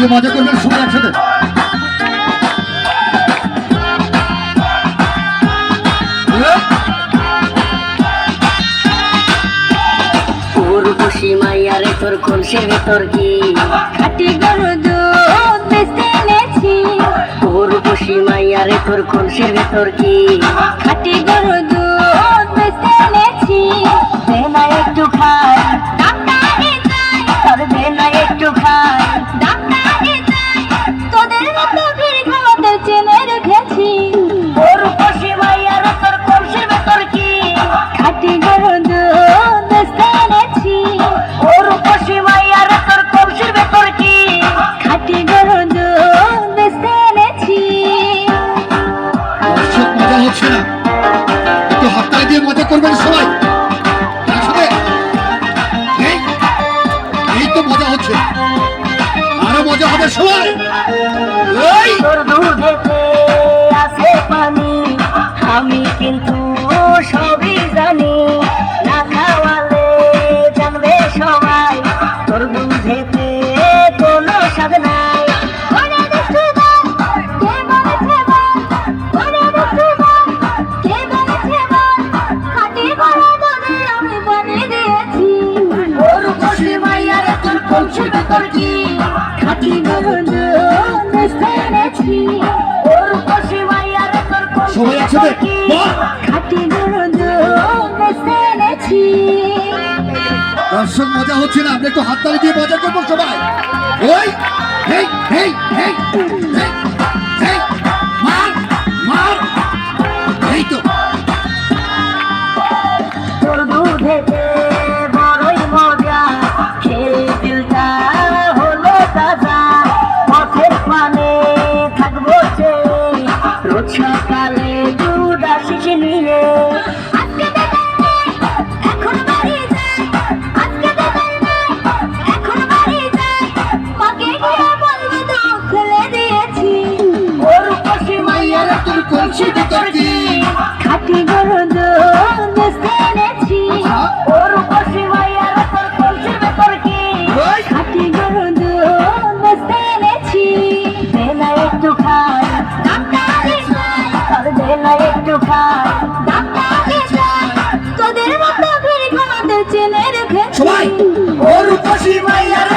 দিয়ে মজা করবেন সবাই একসাথে। মাইয়ারে তোর ভেতর কি? খাটি গরু দুধ বেচতে এনেছি। উর্বশী মাইয়ারে তোর কলসের ভেতর কি? খাটি গরু দুধ বেচতে এনেছি। দে না একটু খাই খাটি গরু দুধ বেচতে এনেছি উর্বশী মাইয়ারে তোর কলসের ভেতর কি? খাটি গরু দুধ বেচতে এনেছি দর্শক মজা হচ্ছে না? একটু হাততালি দিয়ে মজা করবেন সবাই। একসাথে। এই এই তো মজা হচ্ছে। আরও মজা হবে সবাই। তোর দুধেতে আছে পানি। আমি কিন্তু কলসি খাটি সবাই একসাথে কি বাহ! খাঁটি। দর্শক মজা হচ্ছে না আপনি একটু হাততালি দিয়ে মজা করব সবাই ওই হেই হেই ভিতর কি খাঁটি গরু দুধ এনেছি। ওর পাশে মাইয়ার তোর কলসি ভিতর কি খাঁটি গরু দুধ এনেছি। দে একটু খাই। আর একটু খাই। ডাক্তারে যাই। তোদের মতো ভিড় খাওয়াতে চেনে রেখেছি। সবাই ওর পাশে মাইয়ার